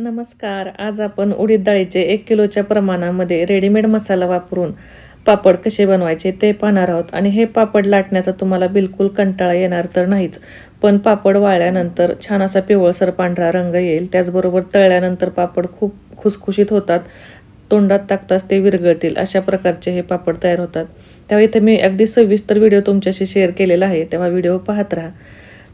नमस्कार. आज आपण उडीद डाळीचे एक किलोच्या प्रमाणामध्ये रेडीमेड मसाला वापरून पापड कसे बनवायचे ते पाहणार आहोत. आणि हे पापड लाटण्याचा तुम्हाला बिलकुल कंटाळा येणार तर नाहीच. पण पापड वाळल्यानंतर छान असा पिवळसर पांढरा रंग येईल. त्याचबरोबर तळल्यानंतर पापड खूप खुसखुशीत होतात. तोंडात टाकताच ते विरघळतील अशा प्रकारचे हे पापड तयार होतात. तेव्हा इथे मी अगदी सविस्तर व्हिडिओ तुमच्याशी शेअर केलेला आहे. तेव्हा व्हिडिओ पाहत राहा.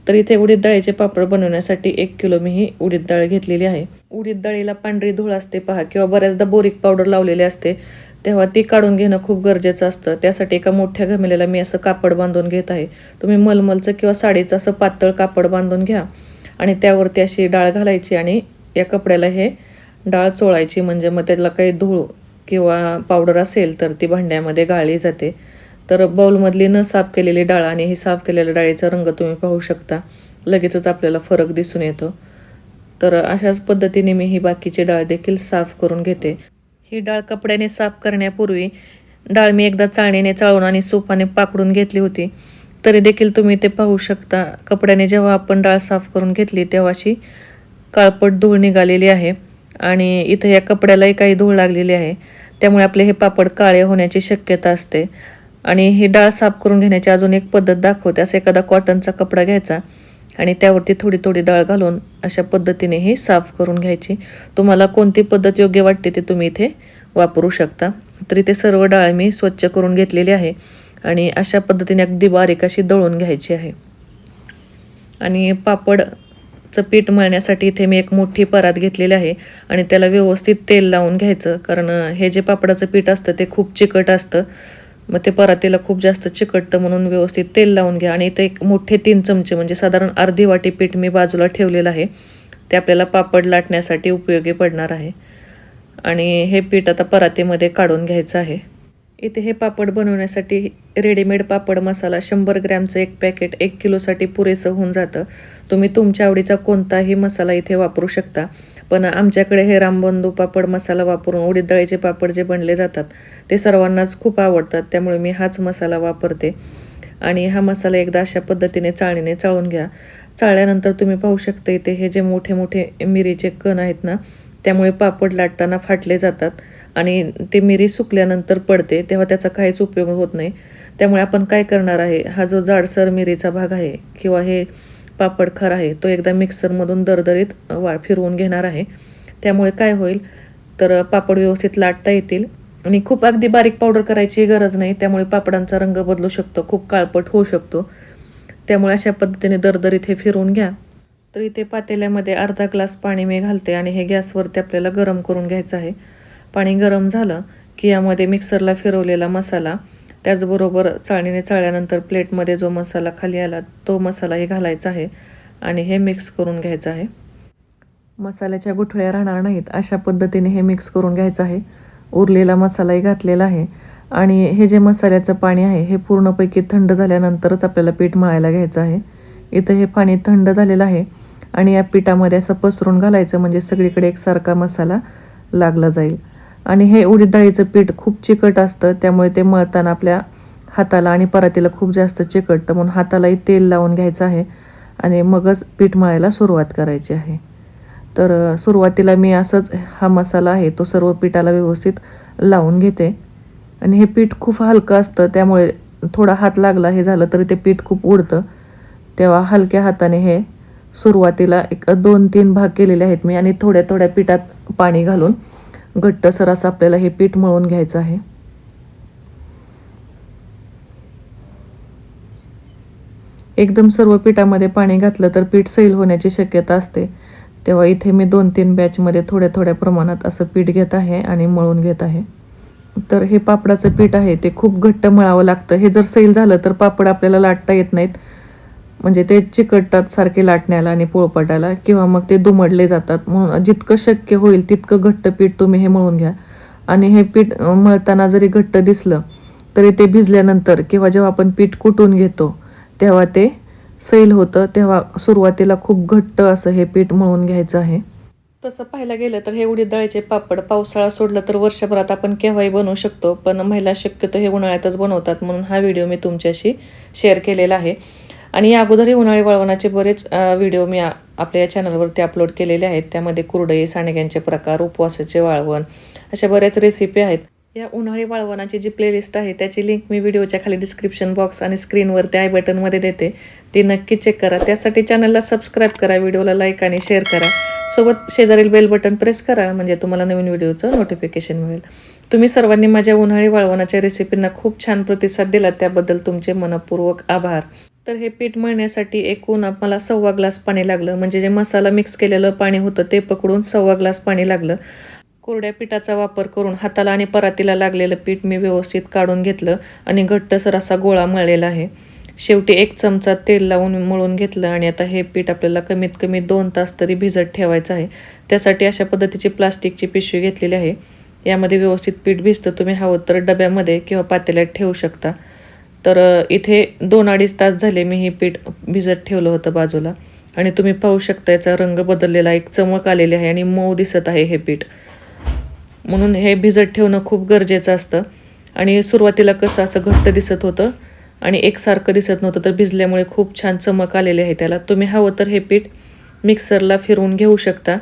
तर इथे उडीद डाळीचे पापड बनवण्यासाठी एक किलो मी ही उडीद डाळ घेतलेली आहे. उडीद डाळीला पांढरी धूळ असते पहा किंवा बऱ्याचदा बोरिक पावडर लावलेली असते. तेव्हा ती काढून घेणं खूप गरजेचं असतं. त्यासाठी एका मोठ्या घमेल्याला मी असं कापड बांधून घेत आहे. तुम्ही मलमलचं किंवा साडीचं असं पातळ कापड बांधून घ्या. आणि त्यावरती अशी डाळ घालायची आणि या कपड्याला हे डाळ चोळायची. म्हणजे मग त्याला काही धूळ किंवा पावडर असेल तर ती भांड्यामध्ये गाळली जाते. तर बाउलमधली न साफ केलेली डाळ आणि ही साफ केलेल्या डाळीचा रंग तुम्ही पाहू शकता. लगेचच आपल्याला फरक दिसून येतो. तर अशाच पद्धतीने मी ही बाकीची डाळ देखील साफ करून घेते. ही डाळ कपड्याने साफ करण्यापूर्वी डाळ मी एकदा चाळणीने चाळून आणि सोपाने पाकडून घेतली होती. तरी देखील तुम्ही ते पाहू शकता. कपड्याने जेव्हा आपण डाळ साफ करून घेतली तेव्हाची काळपट धूळ निघालेली आहे आणि इथं या कपड्यालाही काही धूळ लागलेली आहे. त्यामुळे आपले हे पापड काळे होण्याची शक्यता असते. आणि ही डाळ साफ करून घेण्याची अजून एक पद्धत दाखवते. असं एखादा कॉटनचा कपडा घ्यायचा आणि त्यावरती थोडी थोडी डाळ घालून अशा पद्धतीने ही साफ करून घ्यायची. तुम्हाला कोणती पद्धत योग्य वाटते ते तुम्ही इथे वापरू शकता. तर इथे सर्व डाळ मी स्वच्छ करून घेतलेली आहे आणि अशा पद्धतीने अगदी बारीक अशी दळून घ्यायची आहे. आणि पापडचं पीठ मळण्यासाठी इथे मी एक मोठी परात घेतलेली आहे आणि त्याला व्यवस्थित तेल लावून घ्यायचं. कारण हे जे पापडाचं पीठ असतं ते खूप चिकट असतं. मग ते परातीला खूप जास्त चिकटतं म्हणून व्यवस्थित तेल लावून घ्या. आणि ते एक मोठे तीन चमचे म्हणजे साधारण अर्धी वाटी पीठ मी बाजूला ठेवलेलं आहे. ते आपल्याला पापड लाटण्यासाठी उपयोगी पडणार आहे. आणि हे पीठ आता परातीमध्ये काढून घ्यायचं आहे. इथे हे पापड बनवण्यासाठी रेडीमेड पापड मसाला शंभर ग्रॅमचं एक पॅकेट एक किलोसाठी पुरेसं होऊन जातं. तुम्ही तुमच्या आवडीचा कोणताही मसाला इथे वापरू शकता. पण आमच्याकडे हे रामबंधू पापड मसाला वापरून उडीद डाळीचे पापड जे बनले जातात ते सर्वांनाच खूप आवडतात त्यामुळे मी हाच मसाला वापरते. आणि हा मसाला एकदा अशा पद्धतीने चाळणीने चाळून घ्या. चाळल्यानंतर तुम्ही पाहू शकता इथे हे जे मोठे मोठे मिरीचे कण आहेत ना त्यामुळे पापड लाटताना फाटले जातात आणि ते मिरी सुकल्यानंतर पडते तेव्हा त्याचा काहीच उपयोग होत नाही. त्यामुळे आपण काय करणार आहे हा जो जाडसर मिरीचा भाग आहे किंवा हे पापड खर आहे तो एकदा मिक्सरमधून दरदरीत वा फिरवून घेणार आहे. त्यामुळे काय होईल तर पापड व्यवस्थित लाटता येतील. आणि खूप अगदी बारीक पावडर करायची गरज नाही त्यामुळे पापडांचा रंग बदलू शकतो खूप काळपट होऊ शकतो. त्यामुळे अशा पद्धतीने दरदरीत हे फिरवून घ्या. तर इथे पातेल्यामध्ये अर्धा ग्लास पाणी मी घालते आणि हे गॅसवरती आपल्याला गरम करून घ्यायचं आहे. पाणी गरम झालं की यामध्ये मिक्सरला फिरवलेला मसाला त्याचबरोबर चाळणीने चाळल्यानंतर प्लेटमध्ये जो मसाला खाली आला तो मसालाही घालायचा आहे आणि हे मिक्स करून घ्यायचं आहे. मसाल्याच्या गुठळ्या राहणार नाहीत अशा पद्धतीने हे मिक्स करून घ्यायचं आहे. उरलेला मसालाही घातलेला आहे आणि हे जे मसाल्याचं पाणी आहे हे पूर्णपैकी थंड झाल्यानंतरच आपल्याला पीठ मळायला घ्यायचं आहे. इथं हे पाणी थंड झालेलं आहे आणि या पिठामध्ये असं पसरून घालायचं म्हणजे सगळीकडे एकसारखा मसाला लागला जाईल. आणि हे उडीद डाळीचं पीठ खूप चिकट असतं त्यामुळे ते मळताना आपल्या हाताला आणि परातीला खूप जास्त चिकटतं म्हणून हातालाही तेल लावून घ्यायचं आहे आणि मगच पीठ मळायला सुरुवात करायची आहे. तर सुरुवातीला मी असंच हा मसाला आहे तो सर्व पिठाला व्यवस्थित लावून घेते. आणि हे पीठ खूप हलकं असतं त्यामुळे थोडा हात लागला हे झालं तरी ते पीठ खूप उडतं. तेव्हा हलक्या हाताने हे सुरुवातीला एक दोन तीन भाग केलेले आहेत मी आणि थोड्या थोड्या पिठात पाणी घालून घट्टसर असं आपल्याला हे पीठ मळून घ्यायचं आहे. एकदम सर्व पिठामध्ये पाणी घातलं तर पीठ सैल होण्याची शक्यता असते. तेव्हा इथे मी दोन तीन बॅचमध्ये थोड्या थोड्या प्रमाणात असं पीठ घेत आहे आणि मळून घेत आहे. तर हे पापडाचं पीठ आहे ते खूप घट्ट मळावं लागतं. हे जर सैल झालं तर पापड आपल्याला लाटता येत नाहीत. म्हणजे ते चिकटतात सारखे लाटण्याला आणि पोळपाटाला किंवा मग ते दुमडले जातात. म्हणून जितकं शक्य होईल तितकं घट्ट पीठ तुम्ही हे मळून घ्या. आणि हे पीठ मळताना जरी घट्ट दिसलं तरी ते भिजल्यानंतर किंवा जेव्हा आपण पीठ कुटून घेतो तेव्हा ते सैल होतं. तेव्हा सुरुवातीला खूप घट्ट असं हे पीठ मळून घ्यायचं आहे. तसं पाहायला गेलं तर हे उडीद डाळीचे पापड पावसाळा सोडलं तर वर्षभरात आपण केव्हाही बनवू शकतो पण महिला शक्यतो हे उन्हाळ्यातच बनवतात म्हणून हा व्हिडिओ मी तुमच्याशी शेअर केलेला आहे. आणि या अगोदरही उन्हाळी वळवणाचे बरेच व्हिडिओ मी आपल्या या चॅनलवरती अपलोड केलेले आहेत. त्यामध्ये कुरडई सांडग्यांचे प्रकार उपवासाचे वाळवण अशा बऱ्याच रेसिपी आहेत. या उन्हाळी वाळवणाची जी प्लेलिस्ट आहे त्याची लिंक मी व्हिडिओच्या खाली डिस्क्रिप्शन बॉक्स आणि स्क्रीनवरती आय बटनमध्ये देते. ती नक्की चेक करा. त्यासाठी चॅनलला सबस्क्राईब करा व्हिडिओला लाईक आणि शेअर करा. सोबत शेजारील बेल बटन प्रेस करा म्हणजे तुम्हाला नवीन व्हिडिओचं नोटिफिकेशन मिळेल. तुम्ही सर्वांनी माझ्या उन्हाळी वाळवणाच्या रेसिपींना खूप छान प्रतिसाद दिला त्याबद्दल तुमचे मनपूर्वक आभार. तर हे पीठ मळण्यासाठी एकूण मला सव्वा ग्लास पाणी लागलं. म्हणजे जे मसाला मिक्स केलेलं पाणी होतं ते पकडून सव्वा ग्लास पाणी लागलं. कोरड्या पिठाचा वापर करून हाताला आणि परातीला लागलेलं पीठ मी व्यवस्थित काढून घेतलं आणि घट्टसर असा गोळा मळलेला आहे. शेवटी एक चमचा तेल लावून मळून घेतलं आणि आता हे पीठ आपल्याला कमीत कमी दोन तास तरी भिजत ठेवायचं आहे. त्यासाठी अशा पद्धतीची प्लास्टिकची पिशवी घेतलेली आहे. यामध्ये व्यवस्थित पीठ भिजतं तुम्ही हवं तर डब्यामध्ये किंवा पातेल्यात ठेवू शकता. तर इथे दोन अडीच तास झाले मी हे पीठ भिजत ठेवलं होतं बाजूला. आणि तुम्ही पाहू शकता याचा रंग बदललेला एक चमक आलेली आहे आणि मऊ दिसत आहे हे पीठ. म्हणून हे भिजत ठेवणं खूप गरजेचं असतं. आणि सुरुवातीला कसं असं घट्ट दिसत होतं आणि एकसारखं दिसत नव्हतं तर भिजल्यामुळे खूप छान चमक आलेली आहे त्याला. तुम्ही हवं तर हे पीठ मिक्सरला फिरवून घेऊ शकता.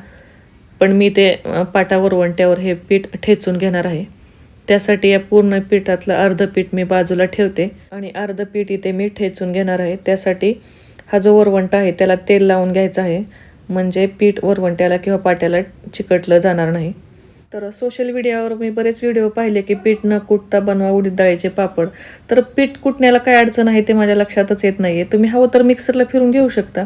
पण मी ते पाटावर वंट्यावर हे पीठ ठेचून घेणार आहे. त्यासाठी या पूर्ण पिठातलं अर्ध पीठ मी बाजूला ठेवते आणि अर्ध पीठ इथे मी ठेचून घेणार आहे. त्यासाठी हा जो वरवंट आहे त्याला तेल लावून घ्यायचं आहे. म्हणजे पीठ वरवंट्याला किंवा पाट्याला चिकटलं जाणार नाही. तर सोशल मीडियावर मी बरेच व्हिडिओ पाहिले की पीठ न कुटता बनवा उडीद डाळीचे पापड. तर पीठ कुटण्याला काय अडचण आहे ते माझ्या लक्षातच येत नाही आहे तुम्ही हवं तर मिक्सरला फिरून घेऊ शकता.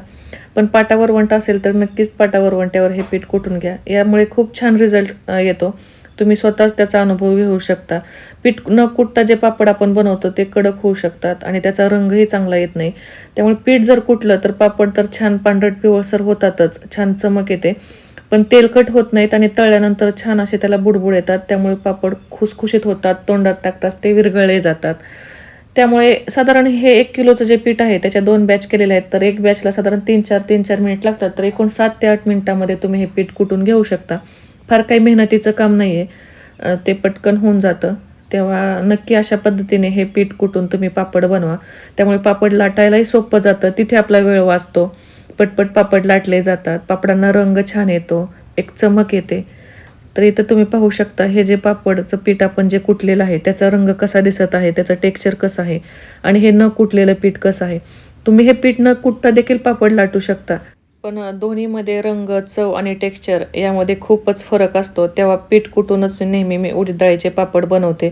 पण पाटावर वंटा असेल तर नक्कीच पाटावर वंट्यावर हे पीठ कुटून घ्या. यामुळे खूप छान रिझल्ट येतो. तुम्ही स्वतःच त्याचा अनुभव घेऊ शकता. पीठ न कुटता जे पापड आपण बनवतो ते कडक होऊ शकतात आणि त्याचा रंगही चांगला येत नाही. त्यामुळे पीठ जर कुटलं तर पापड तर छान पांढरट पिवळसर होतातच छान चमक येते. पण तेलकट होत नाहीत आणि तळल्यानंतर छान असे त्याला बुडबुड येतात त्यामुळे पापड खुसखुशीत होतात तोंडात टाकतात ते विरघळले जातात. त्यामुळे साधारण हे एक किलोचं जे पीठ आहे त्याच्या दोन बॅच केलेले आहेत तर एक बॅचला साधारण तीन चार तीन चार मिनिट लागतात तर एकूण सात ते आठ मिनिटामध्ये तुम्ही हे पीठ कुटून घेऊ शकता. फार काही मेहनतीचं काम नाही आहे ते पटकन होऊन जातं. तेव्हा नक्की अशा पद्धतीने हे पीठ कुटून तुम्ही पापड बनवा. त्यामुळे पापड लाटायलाही सोपं जातं. तिथे आपला वेळ वाचतो. पटपट पापड लाटले जातात. पापडांना रंग छान येतो. एक चमक येते. तर इथं तुम्ही पाहू शकता हे जे पापडचं पीठ आपण जे कुटलेलं आहे त्याचा रंग कसा दिसत आहे त्याचं टेक्स्चर कसं आहे आणि हे न कुटलेलं पीठ कसं आहे. तुम्ही हे पीठ न कुटता देखील पापड लाटू शकता. पण दोन्हीमध्ये रंग चव आणि टेक्स्चर यामध्ये खूपच फरक असतो. तेव्हा पीठ कुटूनच नेहमी मी उडीद डाळीचे पापड बनवते.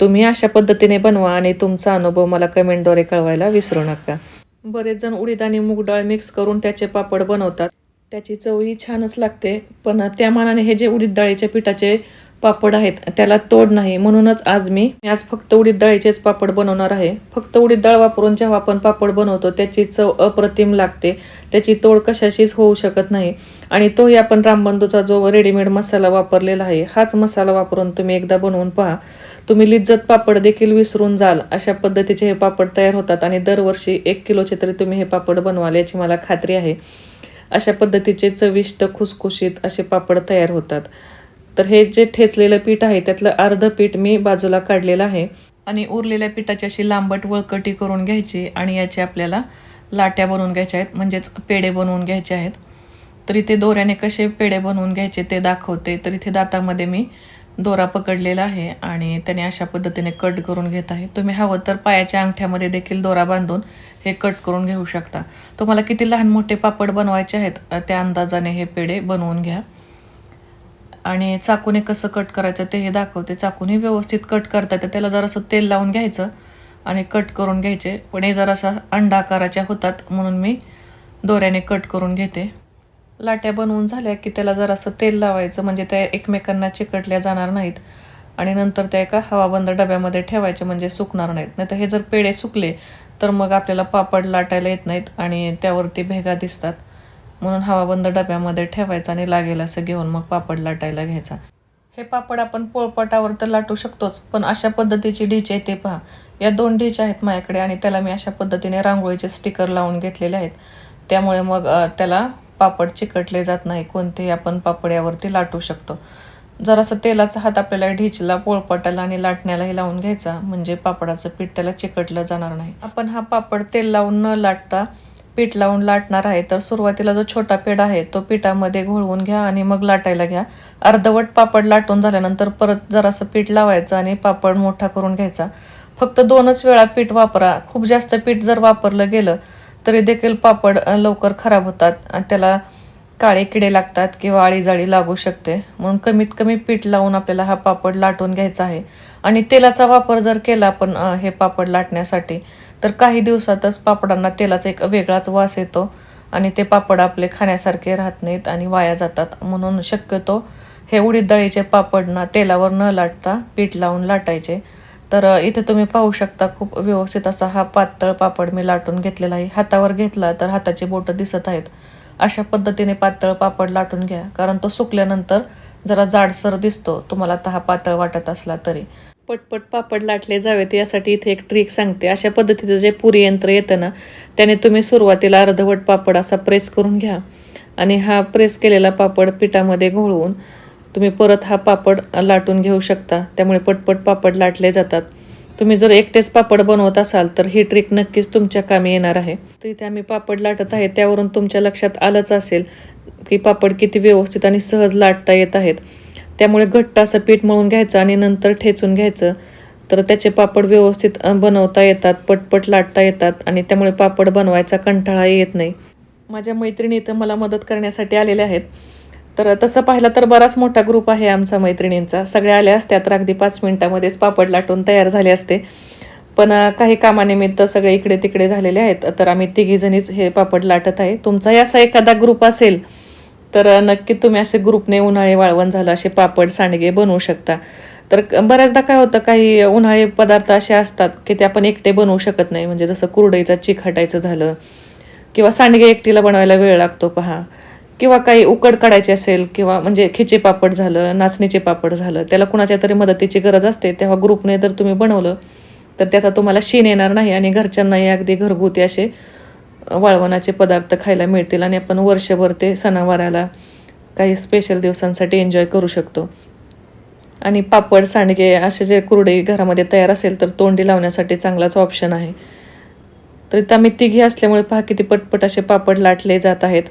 तुम्ही अशा पद्धतीने बनवा आणि तुमचा अनुभव मला कमेंटद्वारे कळवायला विसरू नका. बरेच जण उडीद आणि मूग डाळ मिक्स करून त्याचे पापड बनवतात. त्याची चवही छानच लागते. पण त्या मानाने हे जे उडीद डाळीच्या पिठाचे पापड आहेत त्याला तोड नाही. म्हणूनच आज मी आज फक्त उडीद डाळीचेच पापड बनवणार आहे. फक्त उडीद डाळ वापरून जेव्हा आपण पापड बनवतो त्याची चव अप्रतिम लागते. त्याची तोड कशाशीच होऊ शकत नाही. आणि तोही आपण रामबंधूचा जो रेडीमेड मसाला वापरलेला आहे हाच मसाला वापरून तुम्ही एकदा बनवून पहा. तुम्ही लिज्जत पापड देखील विसरून जाल. अशा पद्धतीचे हे पापड तयार होतात आणि दरवर्षी एक किलोचे तरी तुम्ही हे पापड बनवाल याची मला खात्री आहे. अशा पद्धतीचे चविष्ट खुसखुशीत असे पापड तयार होतात. तर हे जे ठेचलेलं पीठ आहे त्यातलं अर्ध पीठ मी बाजूला काढलेलं आहे. आणि उरलेल्या पिठाची अशी लांबट वळकटी करून घ्यायची आणि याचे आपल्याला लाट्या बनवून घ्यायच्या आहेत म्हणजेच पेढे बनवून घ्यायचे आहेत. तर इथे दोऱ्याने कसे पेढे बनवून घ्यायचे ते दाखवते. तर इथे दातामध्ये मी दोरा पकडलेला आहे आणि त्याने अशा पद्धतीने कट करून घेत आहे. तुम्ही हवं तर पायाच्या अंगठ्यामध्ये देखील दोरा बांधून हे कट करून घेऊ शकता. तुम्हाला किती लहान मोठे पापड बनवायचे आहेत त्या अंदाजाने हे पेढे बनवून घ्या. आणि चाकूने कसं कट करायचं ते हे दाखवते. चाकूने व्यवस्थित कट करता येतं. त्याला जरासं तेल लावून घ्यायचं आणि कट करून घ्यायचे. पण हे जरासा अंडा आकाराच्या होतात म्हणून मी दोऱ्याने कट करून घेते. लाट्या बनवून झाल्या की त्याला जरासं तेल लावायचं. म्हणजे त्या एकमेकांना चिकटल्या जाणार नाहीत. आणि नंतर त्या एका हवाबंद डब्यामध्ये ठेवायचे म्हणजे सुकणार नाहीत. नाही तर हे जर पेढे सुकले तर मग आपल्याला पापड लाटायला येत नाहीत आणि त्यावरती भेगा दिसतात. म्हणून हवाबंद डब्यामध्ये ठेवायचा आणि लागेल असं घेऊन मग पापड लाटायला घ्यायचा. हे पापड आपण पोळपाटावर तर लाटू शकतोच पण अशा पद्धतीची ढीच आहे ते पहा. या दोन ढीच आहेत माझ्याकडे आणि त्याला मी अशा पद्धतीने रांगोळीचे स्टिकर लावून घेतलेले आहेत. त्यामुळे मग त्याला पापड चिकटले जात नाही कोणतेही आपण पापड यावरती लाटू शकतो. जरासं तेलाचा हात आपल्याला ढिचला पोळपाटाला आणि लाटण्यालाही लावून घ्यायचा म्हणजे पापडाचं पीठ त्याला चिकटलं जाणार नाही. आपण हा पापड तेल लावून न लाटता पीठ लावून लाटणार आहे. तर सुरुवातीला जो छोटा पीठ आहे तो पिठामध्ये घोळवून घ्या आणि मग लाटायला घ्या. अर्धवट पापड लाटून झाल्यानंतर परत जरासं पीठ लावायचं आणि पापड मोठा करून घ्यायचा. फक्त दोनच वेळा पीठ वापरा. खूप जास्त पीठ जर वापरलं गेलं तरी देखील पापड लवकर खराब होतात आणि त्याला काळे किडे लागतात किंवा आळीजाळी लागू शकते. म्हणून कमीत कमी पीठ लावून आपल्याला हा पापड लाटून घ्यायचा आहे. आणि तेलाचा वापर जर केला आपण हे पापड लाटण्यासाठी तर काही दिवसातच पापडांना तेलाचा एक वेगळाच वास येतो आणि ते पापड आपले खाण्यासारखे राहत नाहीत आणि वाया जातात. म्हणून शक्यतो हे उडीद डाळीचे पापड ना तेलावर न लाटता पीठ लावून लाटायचे. तर इथे तुम्ही पाहू शकता खूप व्यवस्थित असा हा पातळ पापड मी लाटून घेतलेला आहे. हातावर घेतला तर हाताची बोटं दिसत आहेत. अशा पद्धतीने पातळ पापड लाटून घ्या. कारण तो सुकल्यानंतर जरा जाडसर दिसतो. तुम्हाला तर हा पातळ वाटत असला तरी. पटपट पापड लाटले जावेत यासाठी इथे एक ट्रिक सांगते. अशा पद्धतीचं जे पुरी यंत्र येतं ना त्याने तुम्ही सुरुवातीला अर्धवट पापड असा प्रेस करून घ्या. आणि हा प्रेस केलेला पापड पिठामध्ये घोळवून तुम्ही परत हा पापड लाटून घेऊ शकता. त्यामुळे पटपट पापड लाटले जातात. तुम्ही जर एकटेच पापड बनवत असाल तर ही ट्रिक नक्कीच तुमच्या कामी येणार आहे. तर इथे आम्ही पापड लाटत आहे. त्यावरून तुमच्या लक्षात आलंच असेल की पापड किती व्यवस्थित आणि सहज लाटता येत आहेत. त्यामुळे घट्ट असं पीठ मळून घ्यायचं आणि नंतर ठेचून घ्यायचं. तर त्याचे पापड व्यवस्थित बनवता येतात पटपट लाटता येतात आणि त्यामुळे पापड बनवायचा कंटाळा येत नाही. माझ्या मैत्रिणी इथं मला मदत करण्यासाठी आलेल्या आहेत. तर तसं पाहिलं तर बराच मोठा ग्रुप आहे आमचा मैत्रिणींचा. सगळ्या आल्या असत्या तर अगदी पाच मिनटामध्येच पापड लाटून तयार झाले असते. पण काही कामानिमित्त सगळे इकडे तिकडे झालेले आहेत. तर आम्ही तिघीजणीच हे पापड लाटत आहे. तुमचाही असा एखादा ग्रुप असेल तर नक्की तुम्ही असे ग्रुपने उन्हाळी वाळवण झालं असे पापड सांडगे बनवू शकता. तर बऱ्याचदा काय होतं काही उन्हाळी पदार्थ असे असतात की ते आपण एकटे बनवू शकत नाही. म्हणजे जसं कुरडईचा चिक हटायचं झालं किंवा सांडगे एकटीला बनवायला वेळ लागतो पहा. किंवा काही उकड काढायची असेल किंवा म्हणजे खिचे पापड झालं नाचणीचे पापड झालं त्याला कुणाच्या तरी मदतीची गरज असते तेव्हा ग्रुपने जर तुम्ही बनवलं तर त्याचा तुम्हाला शीन येणार नाही आणि घरच्यांनाही अगदी घरगुती असे वाळवणाचे पदार्थ खायला मिळतील आणि आपण वर्षभर ते सणावाराला काही स्पेशल दिवसांसाठी एन्जॉय करू शकतो. आणि पापड सांडगे असे जे कुरडे घरामध्ये तयार असेल तर तोंडी लावण्यासाठी चांगलाच ऑप्शन आहे. तर इथं आम्ही तिघी असल्यामुळे पहा किती पटपट असे पापड लाटले जात आहेत.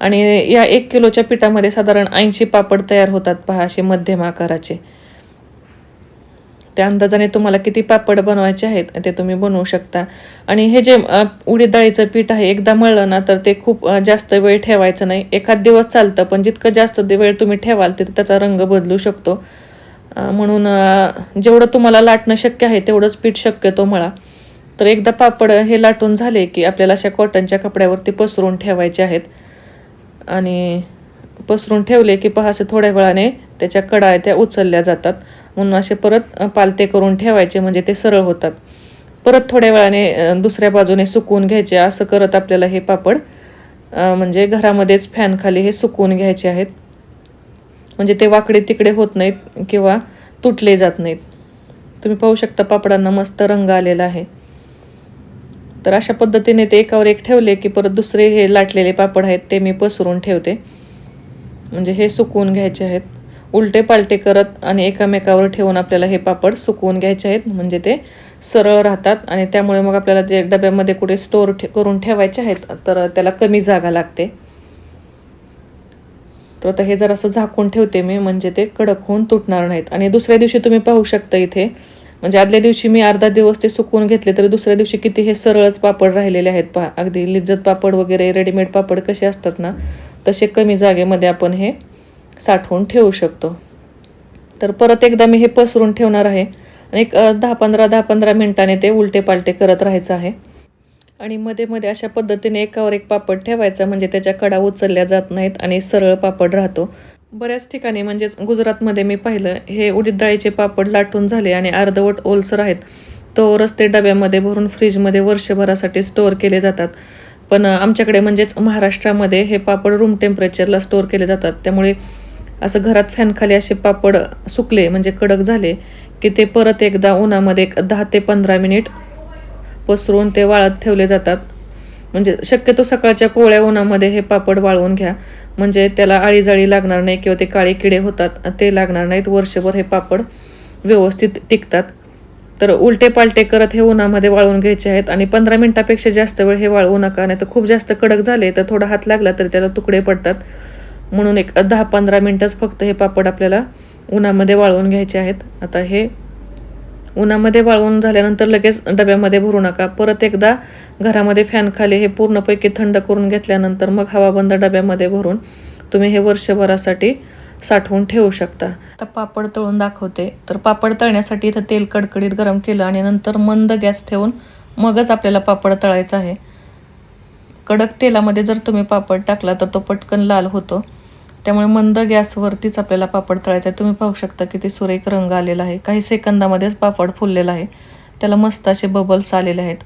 आणि या एक किलोच्या पिठामध्ये साधारण ऐंशी पापड तयार होतात पहा असे मध्यम आकाराचे. त्या अंदाजाने तुम्हाला किती पापड बनवायचे आहेत ते तुम्ही बनवू शकता. आणि हे जे उडीद डाळीचं पीठ आहे एकदा मळलं ना तर ते खूप जास्त वेळ ठेवायचं नाही. एखाद दिवस चालतं पण जितकं जास्त वेळ तुम्ही ठेवाल तिथं त्याचा रंग बदलू शकतो. म्हणून जेवढं तुम्हाला लाटणं शक्य आहे तेवढंच पीठ शक्यतो मळा. तर एकदा पापड हे लाटून झाले की आपल्याला अशा कॉटनच्या कपड्यावरती पसरून ठेवायचे आहेत. आणि पसरून ठेवले की पहा असे थोड्या वेळाने त्याच्या कडा आहे त्या उचलल्या जातात. म्हणून असे परत पालते करून ठेवायचे म्हणजे ते सरळ होतात. परत थोड्या वेळाने दुसऱ्या बाजूने सुकवून घ्यायचे. असं करत आपल्याला हे पापड म्हणजे घरामध्येच फॅनखाली हे सुकवून घ्यायचे आहेत. म्हणजे ते वाकडे तिकडे होत नाहीत किंवा तुटले जात नाहीत. तुम्ही पाहू शकता पापडांना मस्त रंग आलेला आहे. तर अशा पद्धतीने ते एकावर एक ठेवले की परत दुसरे हे लाटलेले पापड आहेत ते मी पसरून ठेवते. म्हणजे हे सुकवून घ्यायचे आहेत. उलटे पालटे करत आणि एकामेकावर ठेवून आपल्याला हे पापड सुकवून घ्यायचे आहेत. म्हणजे ते सरळ राहतात आणि त्यामुळे मग आपल्याला ते डब्यामध्ये कुठे स्टोअर ठे करून ठेवायचे आहेत तर त्याला कमी जागा लागते. तर आता हे जरासं झाकून ठेवते मी म्हणजे ते कडक होऊन तुटणार नाहीत. आणि दुसऱ्या दिवशी तुम्ही पाहू शकता इथे म्हणजे आदल्या दिवशी मी अर्धा दिवस ते सुकवून घेतले तर दुसऱ्या दिवशी किती हे सरळच पापड राहिलेले आहेत पहा. अगदी लिज्जत पापड वगैरे रेडीमेड पापड कसे असतात ना तसे कमी जागेमध्ये आपण हे साठवून ठेवू शकतो. तर परत एकदा मी हे पसरून ठेवणार आहे. आणि एक दहा पंधरा दहा पंधरा मिनटाने ते उलटे पालटे करत राहायचं आहे. आणि मध्ये मध्ये अशा पद्धतीने एकावर एक पापड ठेवायचा म्हणजे त्याच्या कडा उचलल्या जात नाहीत आणि सरळ पापड राहतो. बऱ्याच ठिकाणी म्हणजेच गुजरातमध्ये मी पाहिलं हे उडीद डाळीचे पापड लाटून झाले आणि अर्धवट ओलसर आहेत. तोवरच ते डब्यामध्ये भरून फ्रीजमध्ये वर्षभरासाठी स्टोअर केले जातात. पण आमच्याकडे म्हणजेच महाराष्ट्रामध्ये हे पापड रूम टेम्परेचरला स्टोअर केले जातात. त्यामुळे असं घरात फॅनखाली असे पापड सुकले म्हणजे कडक झाले की ते परत एकदा उन्हामध्ये एक दहा ते पंधरा मिनिट पसरून ते वाळत ठेवले जातात. म्हणजे शक्यतो सकाळच्या कोवळ्या उन्हामध्ये हे पापड वाळवून घ्या. म्हणजे त्याला आळीजाळी लागणार नाही किंवा ते काळे किडे होतात ते लागणार नाहीत. वर्षभर हे पापड व्यवस्थित टिकतात. तर उलटे पालटे करत हे उन्हामध्ये वाळवून घ्यायचे आहेत. आणि पंधरा मिनटापेक्षा जास्त वेळ हे वाळवू नका. नाही तर खूप जास्त कडक झाले तर थोडा हात लागला तर त्याला तुकडे पडतात. म्हणून एक दहा पंधरा मिनटंच फक्त हे पापड आपल्याला उन्हामध्ये वाळवून घ्यायचे आहेत. आता हे उन्हामध्ये वाळवून झाल्यानंतर लगेच डब्यामध्ये भरू नका. परत एकदा घरामध्ये फॅन खाली हे पूर्णपैकी थंड करून घेतल्यानंतर मग हवाबंद डब्यामध्ये भरून तुम्ही हे वर्षभरासाठी साठवून ठेवू शकता. आता पापड तळून दाखवते. तर पापड तळण्यासाठी इथं तेल कडकडीत गरम केलं आणि नंतर मंद गॅस ठेवून मगच आपल्याला पापड तळायचा आहे. कडक तेलामध्ये जर तुम्ही पापड टाकला तर तो पटकन लाल होतो. त्यामुळे मंद गॅसवरतीच आपल्याला पापड तळायचा आहे. तुम्ही पाहू शकता की ते सुरेख रंग आलेला आहे. काही सेकंदामध्येच पापड फुललेला आहे. त्याला मस्त असे बबल्स आलेले आहेत.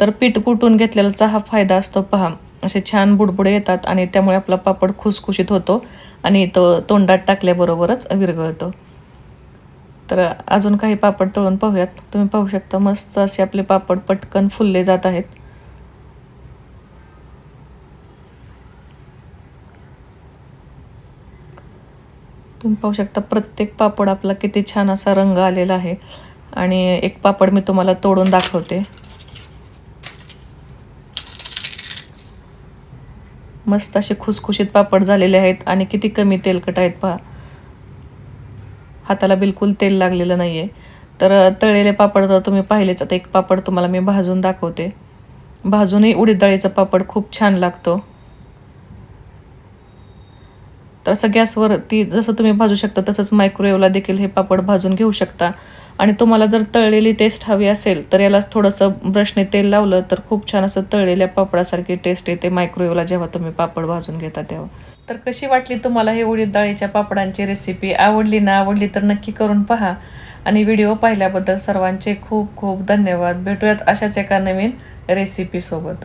तर पीठ कुटून घेतलेल्याचा हा फायदा असतो पहा. असे छान बुडबुडे येतात आणि त्यामुळे आपला पापड खुसखुशीत होतो आणि तो तोंडात टाकल्याबरोबरच विरघळतो. तर अजून काही पापड तळून पाहूयात. तुम्ही पाहू शकता मस्त असे आपले पापड पटकन फुलले जात आहेत. तुम्ही पाहू शकता प्रत्येक पापड आपला किती छान असा रंग आलेला आहे. आणि एक पापड मी तुम्हाला तोडून दाखवते. मस्त असे खुसखुशीत पापड झालेले आहेत आणि किती कमी तेलकट आहेत पहा. हाताला बिलकुल तेल लागलेलं नाही आहे तर तळलेले पापड तर तुम्ही पाहिलेच. आता एक पापड तुम्हाला मी भाजून दाखवते. भाजूनही उडीद डाळीचा पापड खूप छान लागतो. तर असं गॅसवरती जसं तुम्ही भाजू शकता तसंच मायक्रोवेवला देखील हे पापड भाजून घेऊ शकता. आणि तुम्हाला जर तळलेली टेस्ट हवी असेल तर याला थोडंसं ब्रशने तेल लावलं तर खूप छान असं तळलेल्या पापडासारखी टेस्ट येते मायक्रोवेवला जेव्हा तुम्ही पापड भाजून घेता तेव्हा. तर कशी वाटली तुम्हाला हे उडीद डाळीच्या पापडांची रेसिपी आवडली ना आवडली तर नक्की करून पहा. आणि व्हिडिओ पाहिल्याबद्दल सर्वांचे खूप खूप धन्यवाद. भेटूयात अशाच एका नवीन रेसिपीसोबत